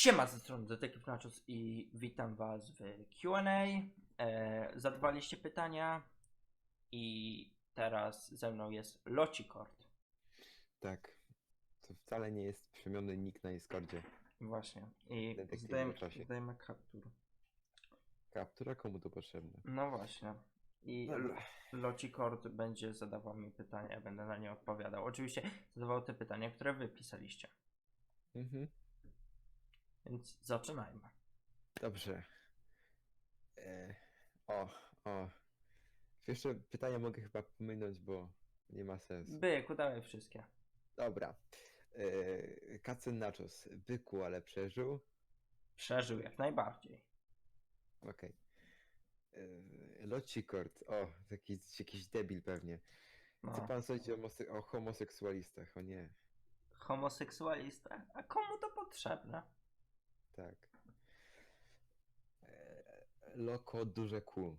Siema, ze strony Detektyw Nachos i witam was w Q&A. E, zadawaliście pytania i teraz ze mną jest Locikord. Tak. To wcale nie jest przemiony nick na Discordzie. Właśnie. I Detektyw zdajemy, zdajemy kaptur. Kaptura komu to potrzebne? No właśnie. I Dobra. Locikord będzie zadawał mi pytania, będę na nie odpowiadał. Oczywiście zadawał te pytania, które wy pisaliście. Mhm. Więc zaczynajmy. Dobrze. E, o, o. Jeszcze pytania mogę chyba pominąć, bo nie ma sensu. Byku, dawaj wszystkie. Dobra. E, Kacen Nachos. Byku, ale przeżył. Przeżył jak najbardziej. Okej. E, Locikord. O, taki, jakiś debil pewnie. Co No. pan sądzi o, o homoseksualistach? O nie. Homoseksualista? A komu to potrzebne? Tak. E, Loko duże Q.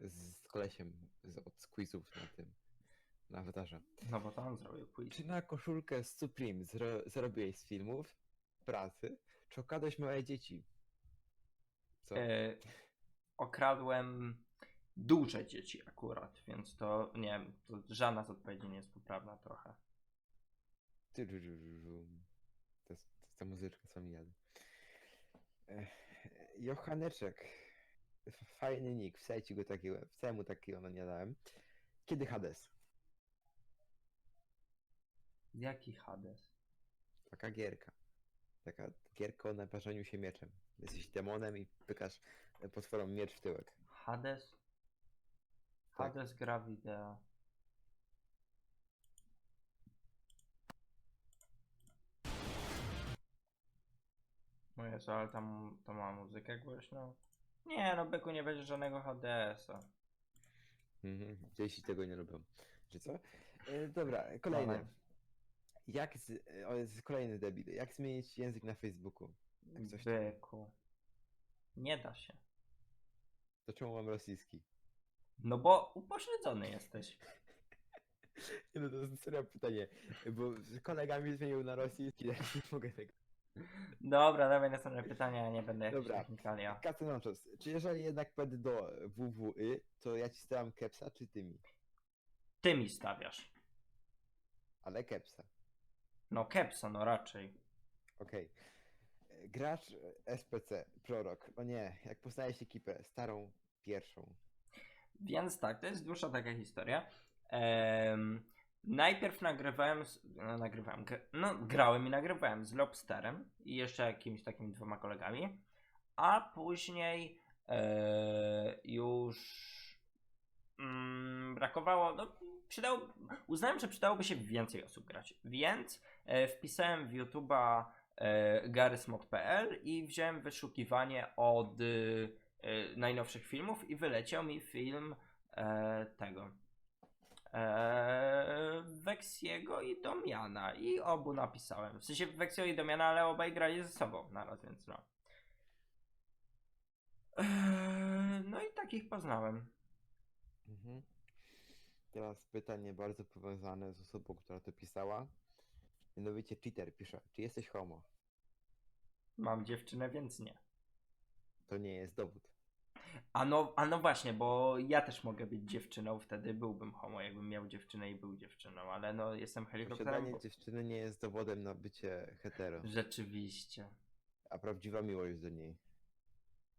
Z kolesiem z, od quizów na tym. Na awatarze. No bo on zrobił quiz. Czy na koszulkę z Supreme zro, zrobiłeś z filmów, pracy, czy okradłeś małe dzieci? Co? E, okradłem duże dzieci akurat, więc to nie wiem, to żadna z odpowiedzi nie jest poprawna trochę. To jest ta muzyczka, co mi jadę. Johaneczek. Fajny nick, ci go takiego, wcale mu takiego no nie dałem. Kiedy Hades? Jaki Hades? Taka gierka. Taka gierka o naparzaniu się mieczem. Jesteś demonem i pykasz potworom miecz w tyłek. Hades? Tak. Hades gra wideo. No Jezu, ale tam to ma muzykę głośną. Nie no, Byku nie będzie żadnego Hadesa. Mhm. Dzieci tego nie lubią. Czy co? E, dobra, kolejny. Dawaj. Jak z, e, o, jest kolejny debil. Jak zmienić język na Facebooku? Jak coś tam. Byku. Nie da się. To czemu mam rosyjski? No bo upośledzony jesteś. Nie no, to jest serio pytanie. Bo kolega mi zmienił na rosyjski, ja nie mogę tego. Dobra, dawaj następne pytanie, ja nie będę jakiś Dobra. technikalia. Kacynoczos, czy jeżeli jednak będę do WWY, to ja ci stawiam kepsa, czy ty mi? Ty mi stawiasz. Ale kepsa. No Kepsa, no raczej. Okej. Gracz SPC, prorok. O nie, jak poznałeś ekipę, starą, pierwszą. Więc tak, to jest dłuższa taka historia. Em, najpierw nagrywałem, z, no, nagrywałem, gr- no grałem i nagrywałem z Lobsterem i jeszcze jakimiś takimi dwoma kolegami, a później e, już mm, brakowało, no przydało, uznałem, że przydałoby się więcej osób grać, więc e, wpisałem w YouTube'a e, garysmod.pl i wziąłem wyszukiwanie od e, najnowszych filmów i wyleciał mi film e, tego Weksiego i Domiana i obu napisałem. W sensie Weksio i Domiana, ale obaj grali ze sobą naraz, więc no. E, no i takich poznałem. Mhm. Teraz pytanie bardzo powiązane z osobą, która to pisała. Mianowicie cheater pisze, czy jesteś homo? Mam dziewczynę, więc nie. To nie jest dowód. A no, a no właśnie, bo ja też mogę być dziewczyną, wtedy byłbym homo, jakbym miał dziewczynę i był dziewczyną, ale no jestem helikopterem. Posiadanie Bo... dziewczyny nie jest dowodem na bycie hetero, Rzeczywiście. a prawdziwa miłość do niej.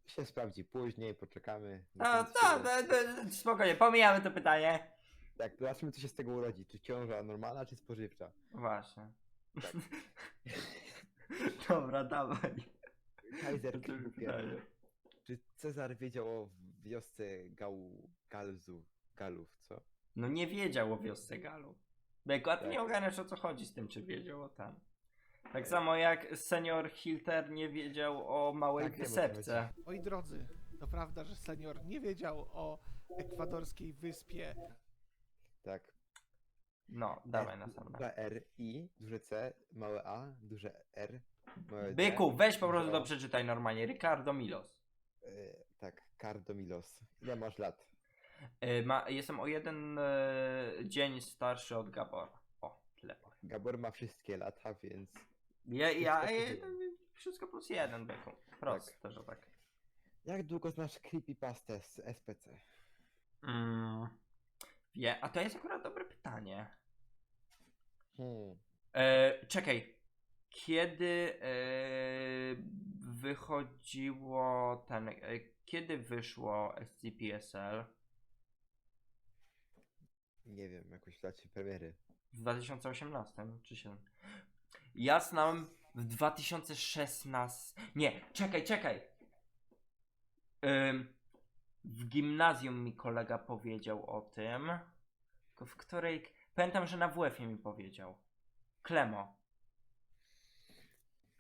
Się sprawdzi później, poczekamy. No, no, no, no, spokojnie, pomijamy to pytanie. Tak, zobaczmy co się z tego urodzi. Czy ciąża normalna, czy spożywcza? Właśnie. Tak. Dobra, dawaj. Kaiser To pytanie. Cezar wiedział o wiosce Gał... Galzu, Galów, co? No nie wiedział o wiosce Galu. Beko, a ty Tak. nie ogarniasz o co chodzi z tym, czy wiedział o tam. Tak samo jak senior Hilter nie wiedział o małej Tak, wysepce. Moi drodzy, to prawda, że senior nie wiedział o ekwadorskiej wyspie Tak. No, dawaj na S, sam. Duże R, I, duże C, małe A, duże R, małe D. Byku, weź po prostu to przeczytaj normalnie. Ricardo Milos. E, tak, Cardo Milos. Ile masz lat? Y, ma, jestem o jeden e, dzień starszy od Gabora. O, tyle powiem. Gabor ma wszystkie lata, więc Ja, ja, Wszystko ja, plus jeden, byku. Proste, że tak. Jak długo znasz creepypastę z SPC? Mm, wie, a to jest akurat dobre pytanie. Hmm. E, czekaj. Kiedy e, wychodziło ten. E, kiedy wyszło SCPSL? Nie wiem, jakoś w dacie premiery. W 2018 czy 7? Ja znałem w 2016. Nie, czekaj, czekaj. Ym, w gimnazjum mi kolega powiedział o tym. W której. Pamiętam, że na WF-ie mi powiedział. Klemo.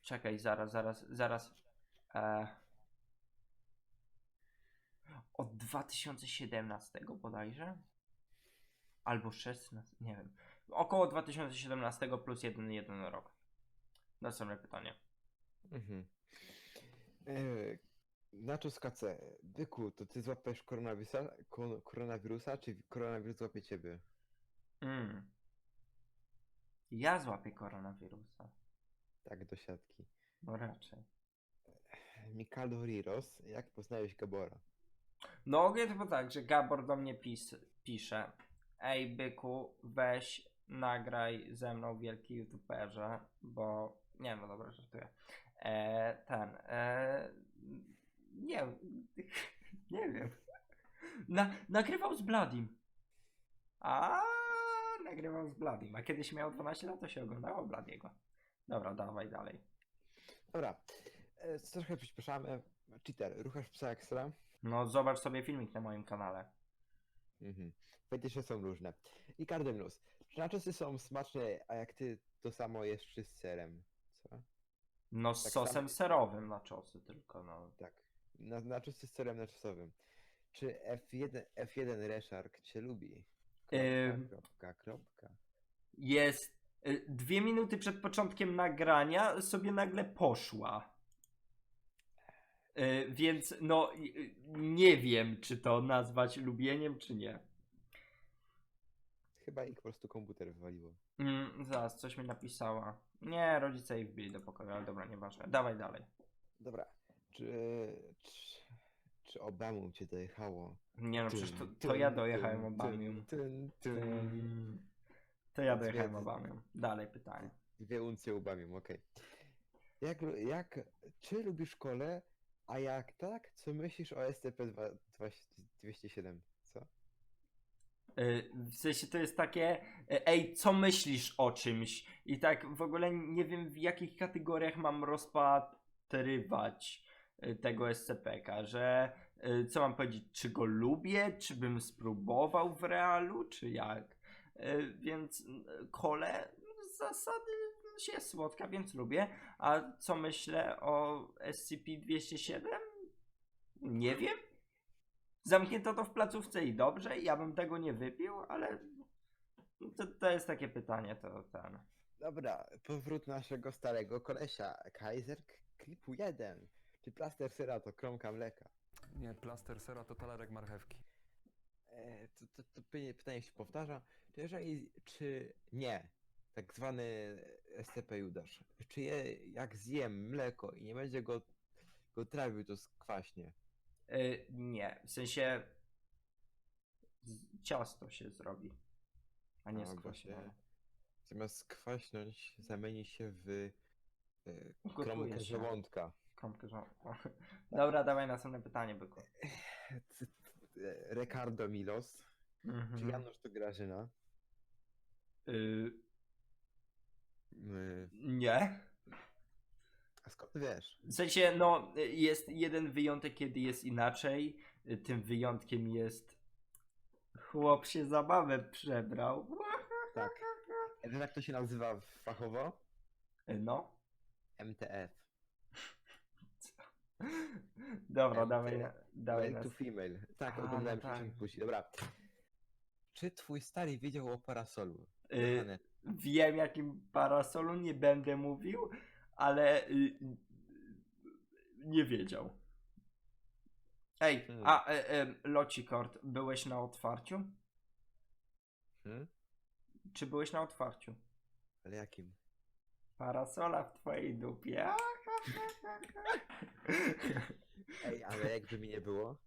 Czekaj, zaraz, zaraz, zaraz. E... Od 2017 bodajże? Albo 16, nie wiem. Około 2017 plus jeden, jeden rok. Następne pytanie. Mhm. Eee, Nachos KC. Byku, to ty złapiesz koronawirusa, ko- koronawirusa, czy koronawirus złapie ciebie? Mm. Ja złapię koronawirusa. Tak, do siatki. No raczej. Mikado Riros, jak poznałeś Gabora? No ogólnie to tak, że Gabor do mnie pis, pisze Ej byku, weź nagraj ze mną wielki youtuberze, bo nie no dobra, żartuję. E, ten, e, nie, nie wiem. Na, nagrywał z Bladim. A nagrywał z Bladim. A kiedyś miał 12 lat, to się oglądało Bladiego. Dobra, dawaj dalej. Dobra, e, trochę przyspieszamy. Cheater, ruchasz psa ekstra? No zobacz sobie filmik na moim kanale. Mhm. Fetysze są różne. I Cardemnus. Czy naczosy są smaczne, a jak ty to samo jesz z serem? Co? No z Tak sosem samo- serowym na czosy tylko, no. Tak. Na, naczosy z serem naczosowym. Czy F1, F1 Reshark cię lubi? Kropka, Ym. kropka, kropka. Jest dwie minuty przed początkiem nagrania sobie nagle poszła. Y, Więc no nie wiem, czy to nazwać lubieniem, czy nie. Chyba ich po prostu komputer wywaliło. Mm, zaraz, coś mi napisała. Nie, rodzice jej wbili do pokoju, ale dobra, nieważne. Dawaj dalej. Dobra. Czy, czy, czy cię dojechało? Nie no, przecież to, to ja dojechałem Obamium. tyn, tyn, tyn. To ja dojechałem Obamium. Dalej pytanie. Dwie uncje Obamium, okej. Jak, jak, czy lubisz szkole, a jak tak, co myślisz o SCP-207? Co? Y, W sensie to jest takie, y, ej, co myślisz o czymś? I tak w ogóle nie wiem w jakich kategoriach mam rozpatrywać y, tego SCP-ka, że y, co mam powiedzieć, czy go lubię, czy bym spróbował w realu, czy jak? Y, Więc y, kole z zasady się słodka, więc lubię. A co myślę o SCP-207? Nie wiem. Zamknięto to w placówce i dobrze, ja bym tego nie wypił, ale to, to jest takie pytanie, to ten. Dobra, powrót naszego starego kolesia, Kaiser Klipu 1. Czy plaster syra to kromka mleka? Nie, plaster sera to talerek marchewki. E, to, to, to pytanie, pytanie się powtarza. Czy jeżeli, czy nie, tak zwany SCP Judasz, czy je, jak zjem mleko i nie będzie go, go trawił, to skwaśnie? Y, nie, w sensie ciasto się zrobi, a nie się- Zamiast skwaśnąć, zamieni się w Ugotuje kromkę żołądka. Kromkę żołądka. Dobra, dawaj następne pytanie, byku. E, Ricardo Milos. Czy Mhm. Janusz to Grażyna? Y, My... nie. A skąd wiesz? W sensie, no, y, jest jeden wyjątek, kiedy jest inaczej. Y, Tym wyjątkiem jest chłop się zabawę przebrał. Tak. Wiesz jak to się nazywa fachowo? Y, No. MTF. Dobra, dawaj, na- dawaj Male to nas. female. Tak, A, no oglądałem tak. tak. później. Dobra. Czy twój stary wiedział o parasolu? Y, wiem jakim parasolu, nie będę mówił, ale y, y, nie wiedział. Ej, Hmm. a e, e, Locikord, byłeś na otwarciu? hmm? Czy byłeś na otwarciu? Ale jakim? Parasola w twojej dupie. A, Ej, ale jakby mi nie było,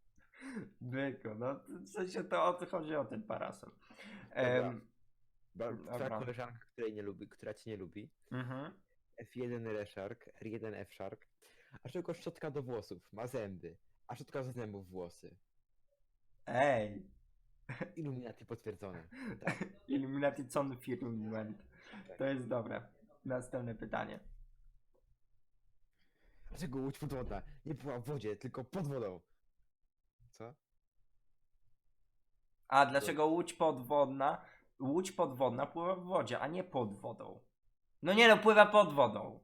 Byku, no w sensie to o to chodzi o ten parasol. Em, Dobra. twoja koleżanka, której nie lubi, która cię nie lubi, mhm. F1 Reshark, R1 F-Shark, a tylko szczotka do włosów, ma zęby, a szczotka do zębów włosy. Ej, Illuminati potwierdzone. Tak. Illuminati Con Firmament. To jest dobre. Następne pytanie. Dlaczego łódź podwodna nie była w wodzie, tylko pod wodą? Co? A dlaczego łódź podwodna? Łódź podwodna pływa w wodzie, a nie pod wodą. No nie no, pływa pod wodą.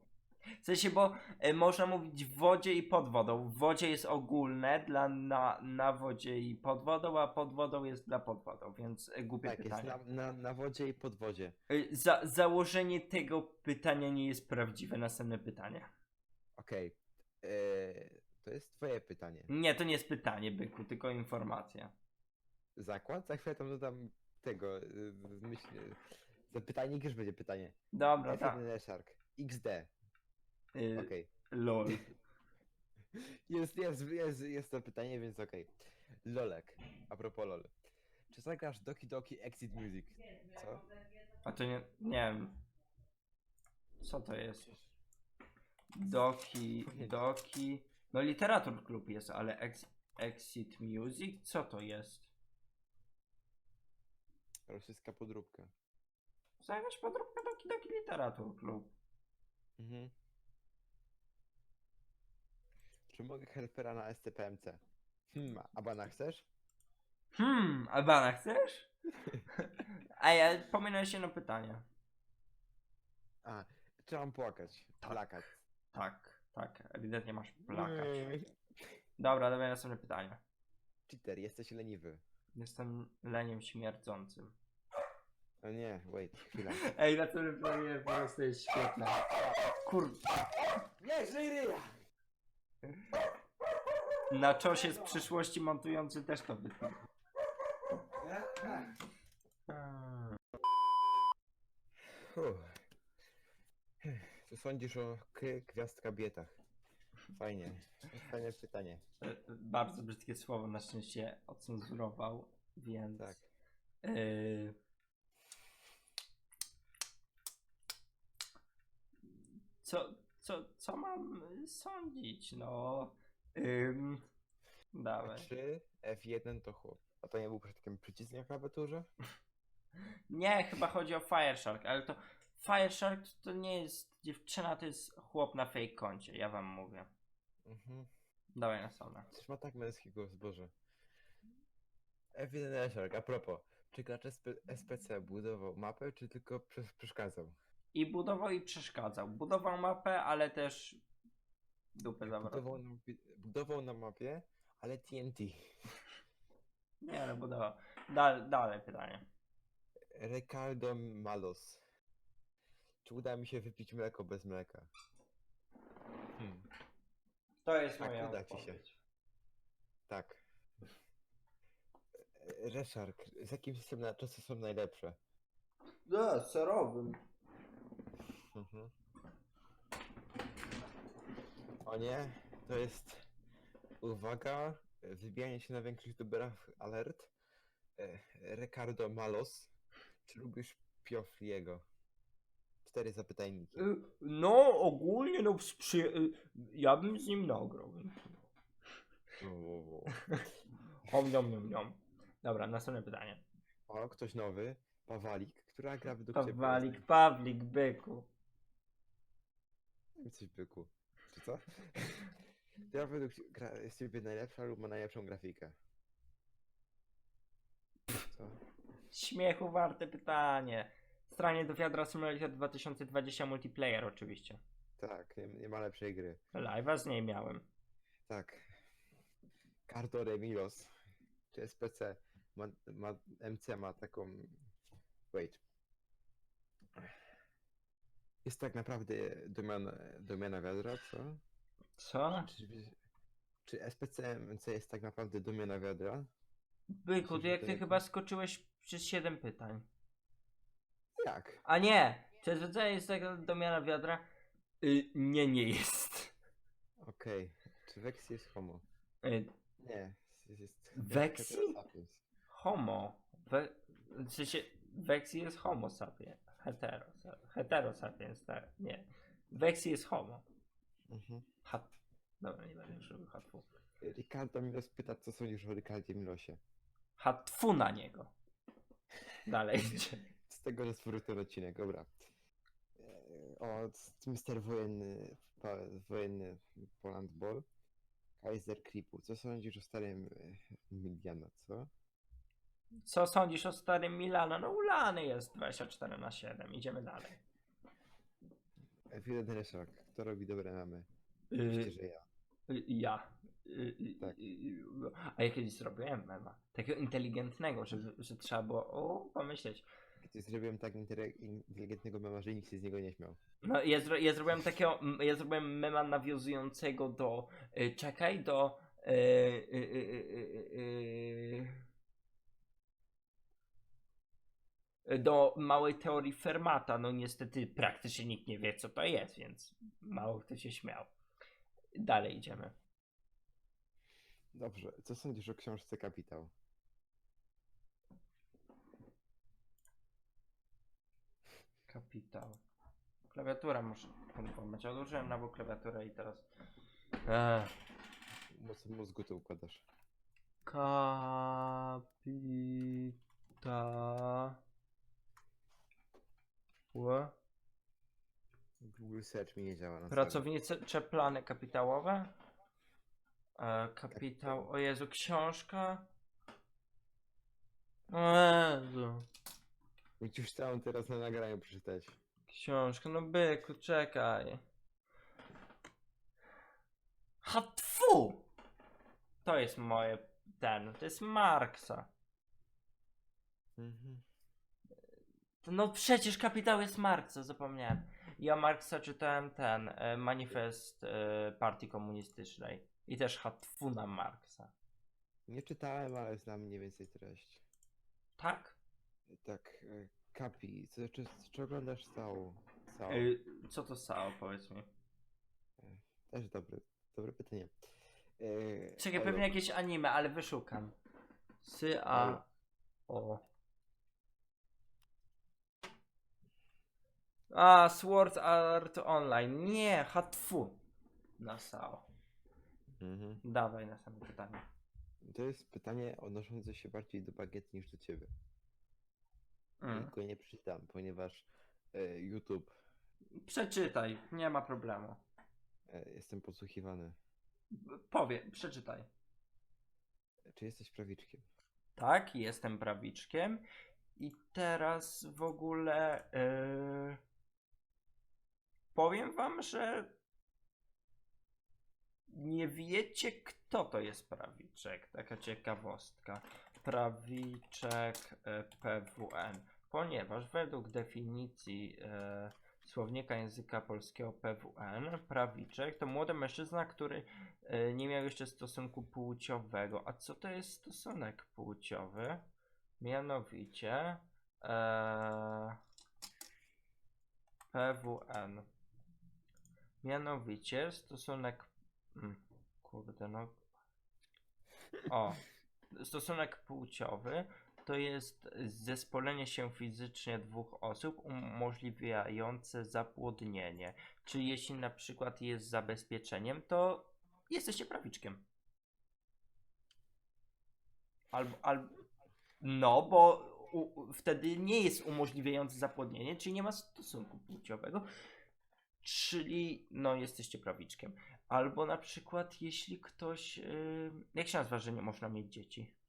W sensie, bo e, można mówić w wodzie i pod wodą. W wodzie jest ogólne dla na, na wodzie i pod wodą, a pod wodą jest dla pod wodą, więc e, głupie Tak, jest pytanie. na, na, na wodzie i pod wodzie. E, Za, założenie tego pytania nie jest prawdziwe. Następne pytanie. Okej. Eee, To jest twoje pytanie. Nie, to nie jest pytanie, byku, tylko informacja. Zakład? Za chwilę tam dodam tego, y, myśl... Zapytajnik już będzie pytanie. Dobra, tak. F1 Reshark, XD, Y, okej. Lol. Jest, jest, jest, jest to pytanie, więc okej. Lolek, a propos LOL. Czy zagrasz Doki Doki Exit Music? Co? A to nie, nie wiem. Co to jest? Doki, doki. No literatur klub jest, ale ex, Exit Music? Co to jest? Rosyjska podróbka. Zajmać podróbkę doki, doki literatur klub. Mhm. Czy mogę helpera na SCPMC? Hmm, a bana chcesz? Hmm, Albana chcesz? A ja pominąłeś jedno pytanie. A, czy mam płakać? Tak. Tak, tak, ewidentnie masz plakać. Mm. Dobra, dawaj następne pytanie. Cheater, jesteś leniwy. Jestem leniem śmierdzącym. O nie, wait, chwila. Ej, następne pytanie po prostu jest świetne. Kur... Nie, żyj ryja! Na czosie z przyszłości montujący też to wytnie. Uff. Sądzisz o K Gwiazdka Bietach? Fajnie. Fajne pytanie. E, Bardzo brzydkie słowo na szczęście ocenzurował, więc. Tak. e, co, co, co mam sądzić? No. A dawaj. czy F1 to chłop? A to nie był przypadkiem przycisk na klawiaturze? Nie, chyba chodzi o Fireshark, ale to Fireshark to nie jest dziewczyna, to jest chłop na fake koncie, ja wam mówię. Mhm. Dawaj na stronę. Coś ma tak męskiego zboże. F1 Reshark, a propos. Czy gracz SP SPC budował mapę, czy tylko przesz- przeszkadzał? I budował i przeszkadzał. Budował mapę, ale też dupę zawrotną. Budował na, mapie- budował na mapie, ale TNT. Nie, ale budował. Dal, dalej pytanie. Ricardo Malos. Czy uda mi się wypić mleko bez mleka? Hmm, To jest Tak, moja uda ci się. odpowiedź. tak. Ryszard, z jakim systemem na czasy są najlepsze? Da, serowym. Mhm. O nie, to jest uwaga, wybijanie się na większych youtuberach alert. E, Ricardo Malos. Czy lubisz Piofliego? Cztery zapytajniki. Y, No, ogólnie, no, sprzy... y, ja bym z nim nagrał. Hom, niom, niom, niom. Dobra, następne pytanie. O, ktoś nowy. Pawalik, która gra według ciebie Pawlik, Pawlik, byku. Coś byku. Czy co? Ja według gra jest ciebie najlepsza lub ma najlepszą grafikę? Co? Śmiechu warte pytanie. Stranie do wiadra Simulator 2020 multiplayer oczywiście. Tak, nie, nie ma lepszej gry. Live'a z niej miałem. Tak. Cardo Remilos. Czy SPC ma, ma, MC ma taką. Wait. Jest tak naprawdę domiana, domiana wiadra, co? Co? Czy, czy SPC MC jest tak naprawdę domiana wiadra? Byku, ty jak ty chyba skoczyłeś przez 7 pytań. Jak? A nie! Czy SWC jest taka domiana wiadra? Y, nie, nie jest. Okej. Czy Vexi jest homo? Y, Nie. Jest, jest Vexi? heterosapiens. homo. We, w sensie, Vexi jest homo sapiens. Hetero, hetero sapiens, tak. Nie. Vexi jest homo. Mhm. Hat. Dobra, nie będę robił hatfu. Ricardo Milos pyta, co sądzisz o Ricardzie Milosie. Hatfu na niego. Dalej idzie. Z tego, stworzył ten odcinek, dobra. E, O, c- Mister Wojenny, pa, wojenny Poland Ball. Kaiser Kripu. Co sądzisz o starym e, Miliana, co? Co sądzisz o starym Milano? No ulany jest 24 na 7. Idziemy dalej. Ewida Dereszak. Kto robi dobre mamy? Myślę, że ja. y, ja. Y, y, Tak. A ja kiedyś zrobiłem mema. Takiego inteligentnego, że, że trzeba było o, pomyśleć. Gdy zrobiłem tak inteligentnego mema, że nikt się z niego nie śmiał. No, ja, zro, ja zrobiłem takiego, ja zrobiłem mema nawiązującego do, y, czekaj, do, y, y, y, y, y, do małej teorii Fermata. No niestety praktycznie nikt nie wie, co to jest, więc mało kto się śmiał. Dalej idziemy. Dobrze, co sądzisz o książce Kapitał? Kapitał. Klawiatura muszę pompować. Odłożyłem na bok klawiaturę i teraz... Ech. Mocno mózgu to układasz. Kapita. Ł. Google Search mi nie działa na Pracownicze plany kapitałowe. E, kapitał. O Jezu, książka. O Jezu. Musisz całą teraz na nagraniu przeczytać. Książka, no byku, czekaj. Hatfu! To jest moje, ten, to jest Marksa. Mhm. No przecież kapitał jest Marksa, zapomniałem. Ja Marksa czytałem ten, e, manifest e, partii komunistycznej. I też Hatfu na Marksa. Nie czytałem, ale znam mniej więcej treść. Tak? Tak, e, Kapi, co, czy, czy oglądasz całą? całą? E, co to stało, powiedz mi? Też dobre, dobre pytanie. E, Czekaj, ale- pewnie jakieś anime, ale wyszukam. Sy, a, o. A, Sword Art Online. Nie, hatfu. Na SAO. Mhm. Dawaj następne pytanie. To jest pytanie odnoszące się bardziej do bagiety niż do ciebie. Mm. Tylko nie przeczytam, ponieważ e, YouTube, Przeczytaj, nie ma problemu. e, jestem podsłuchiwany. Powie, przeczytaj. Czy jesteś prawiczkiem? Tak, jestem prawiczkiem. I teraz w ogóle yy, powiem wam, że nie wiecie, kto to jest prawiczek. Taka ciekawostka. Prawiczek e, PWN. Ponieważ według definicji e, słownika języka polskiego PWN, prawiczek to młody mężczyzna, który e, nie miał jeszcze stosunku płciowego. A co to jest stosunek płciowy? Mianowicie e, PWN. Mianowicie stosunek. Mm, kurde, no. O. Stosunek płciowy to jest zespolenie się fizycznie dwóch osób umożliwiające zapłodnienie. Czy jeśli na przykład jest zabezpieczeniem, to jesteście prawiczkiem. Albo, albo no, bo u, wtedy nie jest umożliwiające zapłodnienie, czyli nie ma stosunku płciowego, czyli no jesteście prawiczkiem. Albo na przykład jeśli ktoś, yy, jak się nazywa, że nie można mieć dzieci?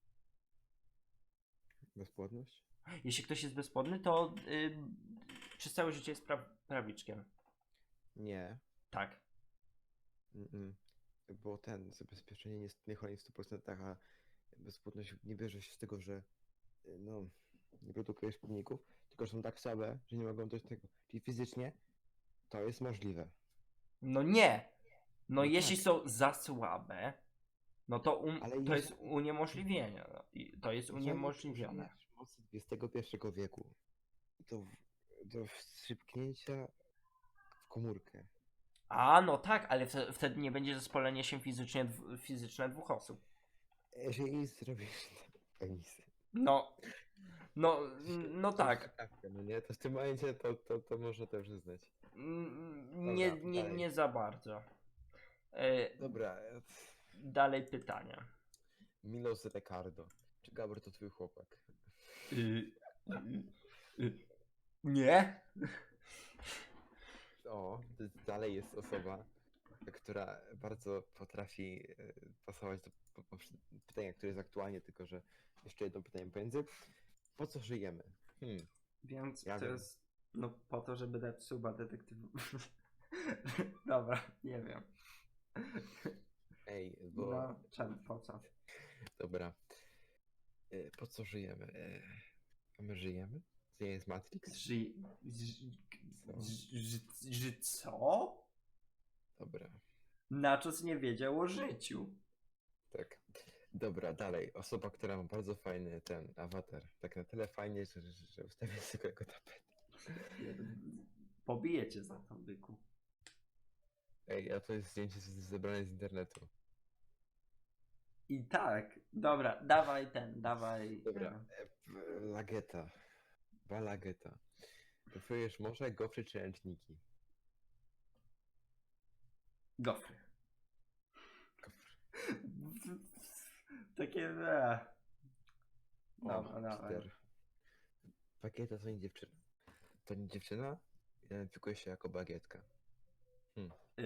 Bezpłodność? Jeśli ktoś jest bezpłodny, to yy, przez całe życie jest pra prawiczkiem. Nie. Tak. Mm-mm. Bo ten zabezpieczenie nie, nie chroni w 100%, a bezpłodność nie bierze się z tego, że y, no, nie produkujesz płodników, tylko są tak słabe, że nie mogą dojść do tego. Czyli fizycznie to jest możliwe. No nie. No, No jeśli tak. są za słabe, no to, um, Ale to jest uniemożliwienie. No. I To jest uniemożliwione. Mocy XXI wieku do, do wstrzyknięcia w komórkę. A, no tak, ale wte- wtedy nie będzie zespolenie się fizycznie, dw- fizyczne dwóch osób. Jeżeli zrobisz penisy. No, no, no tak. No nie, to w tym momencie to, to, to można to przyznać. Mm, Nie, Dobra, nie, dalej. nie za bardzo. E, Dobra, e, Dalej pytania. Milos Ricardo. Czy Gabor to twój chłopak? Y, y, y, Nie? O, dalej jest osoba, która bardzo potrafi e, pasować do pytania, które jest aktualnie, tylko że jeszcze jedno pytanie pomiędzy. Po co żyjemy? Hmm. Więc Ja to wiem. jest no po to, żeby dać suba detektywu. Dobra, nie wiem. Ej, bo... No, po co? Dobra. E, Po co żyjemy? E, A my żyjemy? To nie jest Matrix? Ży... ż- ż- ż- ż- Co? Dobra. Naczos nie wiedział o życiu. Tak. Dobra, dalej. Osoba, która ma bardzo fajny ten awatar. Tak na tyle fajnie, że, że, że ustawię sobie jego tapet. Pobijecie za to, byku. Ej, a to jest zdjęcie z- zebrane z internetu. I tak, dobra, dawaj ten, dawaj. Dobra. ten. E, p- Lageta. Balageta. Preferujesz morze, gofry czy ręczniki? Gofry. Gofry. Takie. E. Dobra, dawaj. Peter. Bagieta to nie dziewczyna. To nie dziewczyna? Identyfikuje się jako bagietka. Y,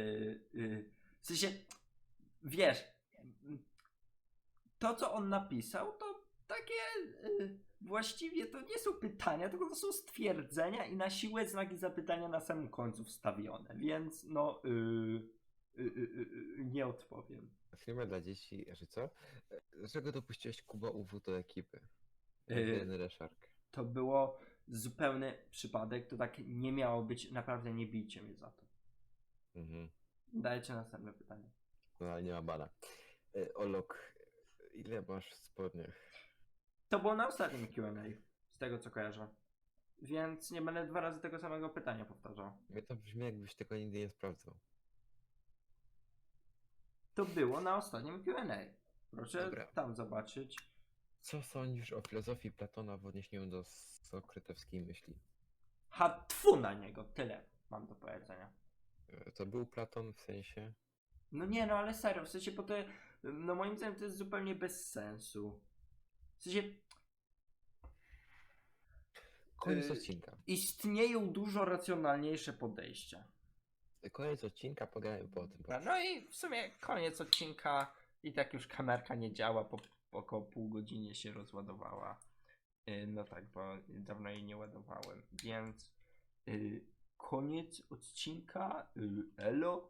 y, w sensie, wiesz, to co on napisał, to takie y, właściwie to nie są pytania, tylko to są stwierdzenia i na siłę znaki zapytania na samym końcu wstawione, więc no y, y, y, y, y, nie odpowiem. Filmie dla dzieci, że co? Dlaczego dopuściłeś Kuba UW do ekipy? Yy. To było zupełny przypadek, to tak nie miało być, naprawdę nie bijcie mnie za to. Mhm. Dajcie następne pytanie. No ale nie ma bana. E, Olok, ile masz w spodniach? To było na ostatnim Q&A, z tego co kojarzę. Więc nie będę dwa razy tego samego pytania powtarzał. Mnie to brzmi jakbyś tego nigdy nie sprawdzał. To było na ostatnim Q&A. Proszę Dobra. tam zobaczyć. Co sądzisz o filozofii Platona w odniesieniu do sokratowskiej myśli? Ha, tfu na niego, tyle mam do powiedzenia. E, To był Platon w sensie? No nie, no ale serio, w sensie, bo to, no moim zdaniem to jest zupełnie bez sensu. W sensie, Koniec Yy, odcinka. istnieją dużo racjonalniejsze podejścia. Koniec odcinka, pogadajmy po tym. No, no i w sumie koniec odcinka i tak już kamerka nie działa, po, po około pół godzinie się rozładowała. No tak, bo dawno jej nie ładowałem, więc yy, koniec odcinka, elo.